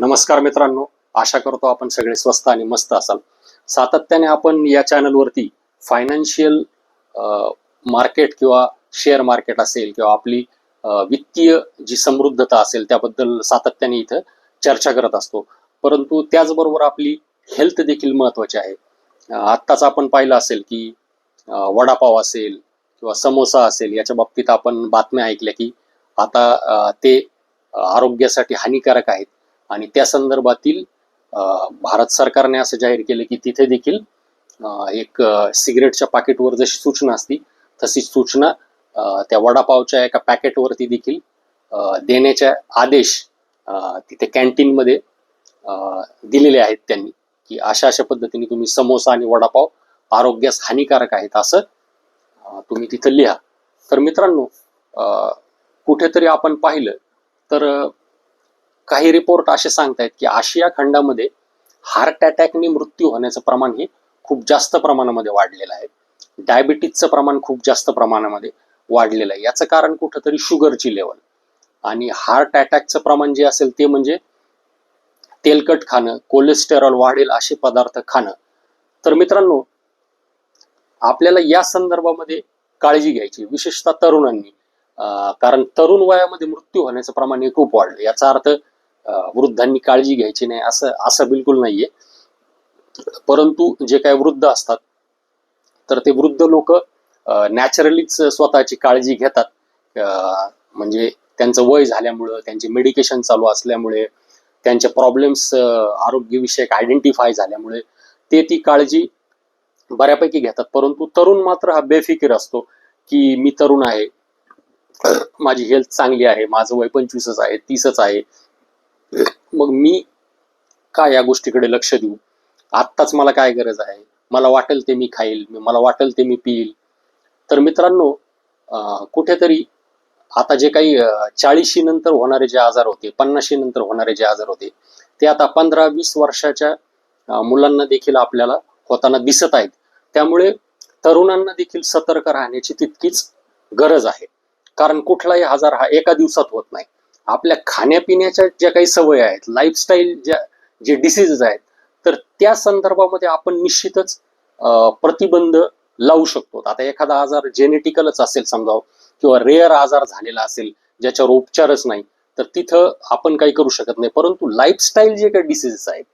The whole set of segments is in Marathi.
नमस्कार मित्रांनो आशा करतो आपण सगळे स्वस्त आणि मस्त असाल. सातत्याने आपण या चॅनलवरती फायनान्शियल मार्केट किंवा शेअर मार्केट असेल किंवा आपली वित्तीय जी समृद्धता असेल त्याबद्दल सातत्याने इथं चर्चा करत असतो. परंतु त्याचबरोबर आपली हेल्थ देखील महत्वाची आहे. आत्ताच आपण पाहिलं असेल की वडापाव असेल किंवा समोसा असेल याच्या बाबतीत आपण बातम्या ऐकल्या की आता ते आरोग्यासाठी हानिकारक आहेत. आणि त्या संदर्भातील भारत सरकारने असं जाहीर केलं की तिथे देखील एक सिगरेटच्या पाकिटवर जशी सूचना असती तशी सूचना त्या वडापावच्या एका पॅकेटवरती देखील देण्याच्या आदेश तिथे कॅन्टीनमध्ये दिलेले आहेत त्यांनी. की अशा अशा पद्धतीने तुम्ही समोसा आणि वडापाव आरोग्यास हानिकारक आहेत असं तुम्ही तिथं लिहा. तर मित्रांनो कुठेतरी आपण पाहिलं तर काही रिपोर्ट असे सांगतायत की आशिया खंडामध्ये हार्ट अटॅकने मृत्यू होण्याचं प्रमाण हे खूप जास्त प्रमाणामध्ये वाढलेलं आहे. डायबिटीजचं प्रमाण खूप जास्त प्रमाणामध्ये वाढलेलं आहे. याचं कारण कुठंतरी शुगरची लेवल आणि हार्ट अटॅकचं प्रमाण जे असेल ते म्हणजे तेलकट खाणं कोलेस्टेरॉल वाढेल असे पदार्थ खाणं. तर मित्रांनो आपल्याला या संदर्भामध्ये काळजी घ्यायची. विशेषतः तरुणांनी. कारण तरुण वयामध्ये मृत्यू होण्याचं प्रमाण हे खूप वाढलं. याचा अर्थ वृद्धांनी काळजी घ्यायची नाही असं असं बिलकुल नाहीये. परंतु जे काही वृद्ध असतात तर ते वृद्ध लोक नॅचरलीच स्वतःची काळजी घेतात. म्हणजे त्यांचं वय झाल्यामुळं त्यांचे मेडिकेशन चालू असल्यामुळे त्यांचे प्रॉब्लेम्स आरोग्यविषयक आयडेंटिफाय झाल्यामुळे ते ती काळजी बऱ्यापैकी घेतात. परंतु तरुण मात्र हा बेफिकीर असतो की मी तरुण आहे माझी हेल्थ चांगली आहे माझं वय पंचवीसच आहे तीसच आहे मग मी का या गोष्टीकडे लक्ष देऊ? आत्ताच मला काय गरज आहे? मला वाटेल ते मी खाईल मला वाटेल ते मी पिईल. तर मित्रांनो कुठेतरी आता जे काही चाळीशी नंतर होणारे जे आजार होते पन्नाशी नंतर होणारे जे आजार होते ते आता पंधरा वीस वर्षाच्या मुलांना देखील आपल्याला होताना दिसत आहेत. त्यामुळे तरुणांना देखील सतर्क राहण्याची तितकीच गरज आहे. कारण कुठलाही आजार हा एका दिवसात होत नाही. आपल्या खाण्यापिण्याच्या ज्या काही सवयी आहेत लाईफस्टाईल ज्या जे डिसीजेस आहेत तर त्या संदर्भामध्ये आपण निश्चितच प्रतिबंध लावू शकतो. आता एखादा आजार जेनेटिकलच असेल समजाव किंवा रेअर आजार झालेला असेल ज्याच्यावर उपचारच नाही तर तिथं आपण काही करू शकत नाही. परंतु लाईफस्टाईल जे काही डिसीजेस आहेत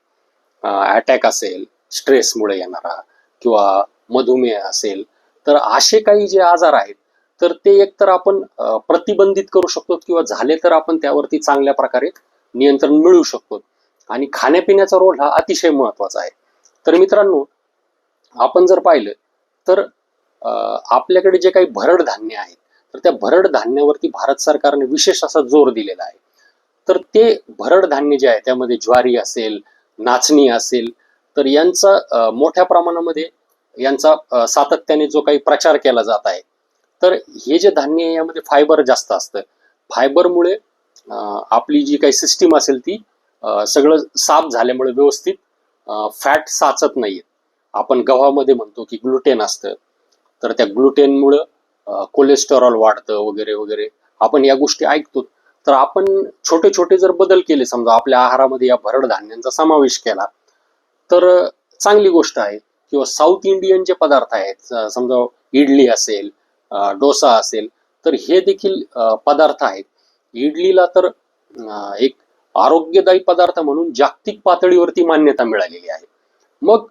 अटॅक असेल स्ट्रेसमुळे येणारा किंवा मधुमेह असेल तर असे काही जे आजार आहेत तर ते एक तर आपण प्रतिबंधित करू शकतो किंवा झाले तर आपण त्यावरती चांगल्या प्रकारे नियंत्रण मिळवू शकतो. आणि खाण्यापिण्याचा रोल हा अतिशय महत्त्वाचा आहे. तर मित्रांनो आपण जर पाहिलं तर आपल्याकडे जे काही भरड धान्य आहेत तर त्या भरड धान्यावरती भारत सरकारने विशेष असा जोर दिलेला आहे. तर ते भरड धान्य जे आहे त्यामध्ये ज्वारी असेल नाचणी असेल तर यांचा मोठ्या प्रमाणामध्ये यांचा सातत्याने जो काही प्रचार केला जात आहे तर हे जे धान्य आहे यामध्ये फायबर जास्त असतं. फायबरमुळे आपली जी काही सिस्टीम असेल ती सगळं साफ झाल्यामुळे व्यवस्थित फॅट साचत नाहीये. आपण गव्हामध्ये म्हणतो की ग्लुटेन असतं. तर त्या ग्लुटेनमुळं कोलेस्टेरॉल वाढतं वगैरे वगैरे. आपण या गोष्टी ऐकतो. तर आपण छोटे छोटे जर बदल केले समजा आपल्या आहारामध्ये या भरड धान्यांचा समावेश केला तर चांगली गोष्ट आहे. किंवा साऊथ इंडियन जे पदार्थ आहेत समजा इडली असेल डोसा असेल तर हे देखील पदार्थ आहेत. इडलीला तर एक आरोग्यदायी पदार्थ म्हणून जागतिक पातळीवरती मान्यता मिळालेली आहे. मग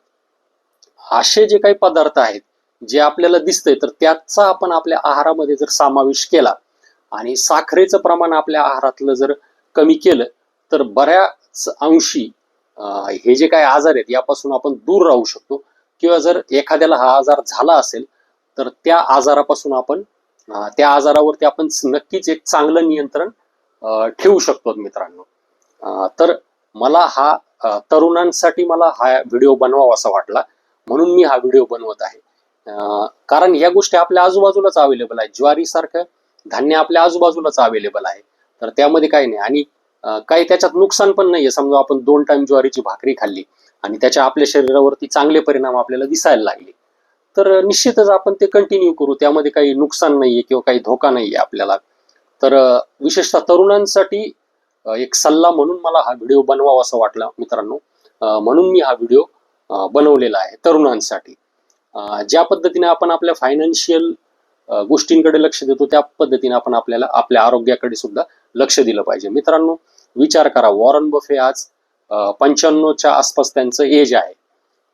असे जे काही पदार्थ आहेत जे आपल्याला दिसतंय तर त्याचा आपण आपल्या आहारामध्ये जर समावेश केला आणि साखरेचं प्रमाण आपल्या आहारातलं जर कमी केलं तर बऱ्याच अंशी हे जे काही आजार आहेत यापासून आपण दूर राहू शकतो. किंवा जर एखाद्याला हा आजार झाला असेल तर त्या आजारापासून आपण त्या आजारावरती आपण नक्कीच एक चांगलं नियंत्रण ठेवू शकतो मित्रांनो. तर मला हा तरुणांसाठी मला हा व्हिडिओ बनवावा असा वाटला. म्हणून मी हा व्हिडिओ बनवत आहे. कारण या गोष्टी आपल्या आजूबाजूलाच अवेलेबल आहे ज्वारी सारखं धान्य आपल्या आजूबाजूलाच अवेलेबल आहे. तर त्यामध्ये काही नाही. आणि काही त्याच्यात नुकसान पण नाहीये. समजा आपण दोन टाइम ज्वारीची भाकरी खाल्ली आणि त्याच्या आपल्या शरीरावरती चांगले परिणाम आपल्याला दिसायला लागले. तर निश्चितच आपण ते कंटिन्यू करू. त्यामध्ये काही नुकसान नाहीये किंवा काही धोका नाहीये आपल्याला. तर विशेषतः तरुणांसाठी एक सल्ला म्हणून मला हा व्हिडिओ बनवावा असं वाटला मित्रांनो. म्हणून मी हा व्हिडिओ बनवलेला आहे तरुणांसाठी. ज्या पद्धतीने आपण आपल्या फायनान्शियल गोष्टींकडे लक्ष देतो त्या पद्धतीने आपण आपल्याला आपल्या आरोग्याकडे सुद्धा लक्ष दिलं पाहिजे. मित्रांनो विचार करा. वॉरन बफे आज पंच्याण्णवच्या आसपास त्यांचं एज आहे.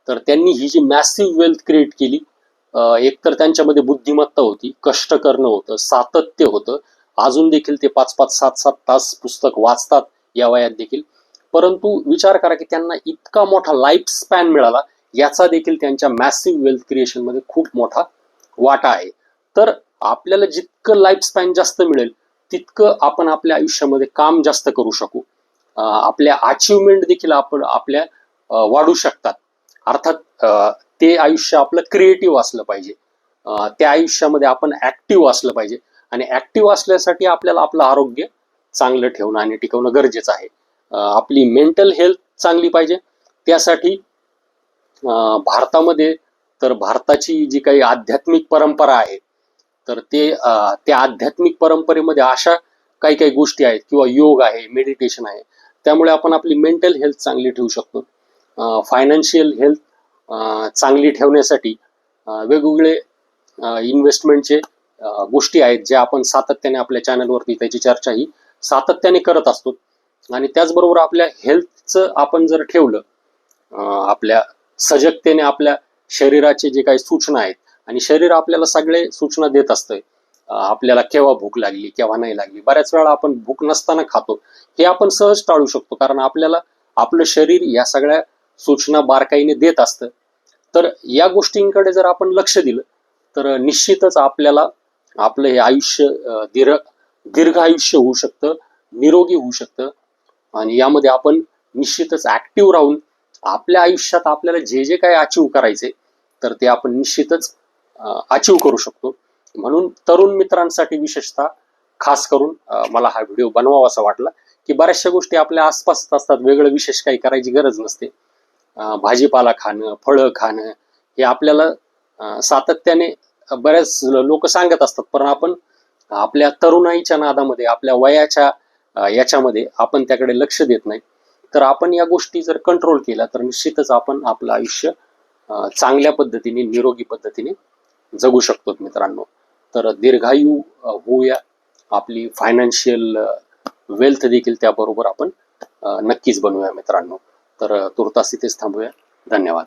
तर त्यांनी ही जी मॅसिव्ह वेल्थ क्रिएट केली एक तर त्यांच्यामध्ये बुद्धिमत्ता होती कष्ट करणं होतं सातत्य होतं. अजून देखील ते पाच पाच सात सात तास पुस्तक वाचतात या वयात देखील. परंतु विचार करा की त्यांना इतका मोठा लाईफ स्पॅन मिळाला याचा देखील त्यांच्या मॅसिव्ह वेल्थ क्रिएशनमध्ये खूप मोठा वाटा आहे. तर आपल्याला जितकं लाईफ स्पॅन जास्त मिळेल तितकं आपण आपल्या आयुष्यामध्ये काम जास्त करू शकू. आपल्या अचिव्हमेंट देखील आपण आपल्या वाढू शकतात. अर्थात अं, ते आयुष्य आपलं क्रिएटिव्ह असलं पाहिजे. त्या आयुष्यामध्ये आपण ऍक्टिव्ह असलं पाहिजे. आणि ऍक्टिव्ह असल्यासाठी आपल्याला आपलं आरोग्य चांगलं ठेवणं आणि टिकवणं गरजेचं आहे. आपली मेंटल हेल्थ चांगली पाहिजे. त्यासाठी भारतामध्ये तर भारताची जी काही आध्यात्मिक परंपरा आहे तर ते त्या आध्यात्मिक परंपरेमध्ये अशा काही काही गोष्टी आहेत किंवा योग आहे मेडिटेशन आहे त्यामुळे आपण आपली मेंटल हेल्थ चांगली ठेवू शकतो. फायनान्शियल हेल्थ चांगली ठेवण्यासाठी वेगवेगळे इन्व्हेस्टमेंटचे गोष्टी आहेत ज्या आपण सातत्याने आपल्या चॅनलवरती त्याची चर्चा ही सातत्याने करत असतो. आणि त्याचबरोबर आपल्या हेल्थचं आपण जर ठेवलं आपल्या सजगतेने आपल्या शरीराचे जे काही सूचना आहेत आणि शरीर आपल्याला सगळे सूचना देत असतंय. आपल्याला केव्हा भूक लागली केव्हा नाही लागली बऱ्याच वेळा आपण भूक नसताना खातो हे आपण सहज टाळू शकतो. कारण आपल्याला आपलं शरीर या सगळ्या सूचना बारकाईने देत असतं. तर या गोष्टींकडे जर आपण लक्ष दिलं तर निश्चितच आपल्याला आपलं हे आयुष्य दीर्घ दीर्घ आयुष्य होऊ शकतं निरोगी होऊ शकतं. आणि यामध्ये आपण निश्चितच ऍक्टिव्ह राहून आपल्या आयुष्यात आपल्याला जे जे काही अचीव करायचे तर ते आपण निश्चितच अचीव करू शकतो. म्हणून तरुण मित्रांसाठी विशेषतः खास करून मला हा व्हिडिओ बनवावा असा वाटला की बऱ्याचशा गोष्टी आपल्या आसपास असतात वेगळं विशेष काही करायची गरज नसते. भाजीपाला खाणं फळं खाणं हे आपल्याला सातत्याने बऱ्याच लोक सांगत असतात. पण आपण आपल्या तरुणाईच्या नादामध्ये आपल्या वयाच्या याच्यामध्ये आपण त्याकडे लक्ष देत नाही. तर आपण या गोष्टी जर कंट्रोल केल्या तर निश्चितच आपण आपलं आयुष्य चांगल्या पद्धतीने निरोगी पद्धतीने जगू शकतो मित्रांनो. तर दीर्घायू होऊया. आपली फायनान्शियल वेल्थ देखील त्याबरोबर आपण नक्कीच बनवूया मित्रांनो. तर तुर्तास इथेच थांबूया. धन्यवाद.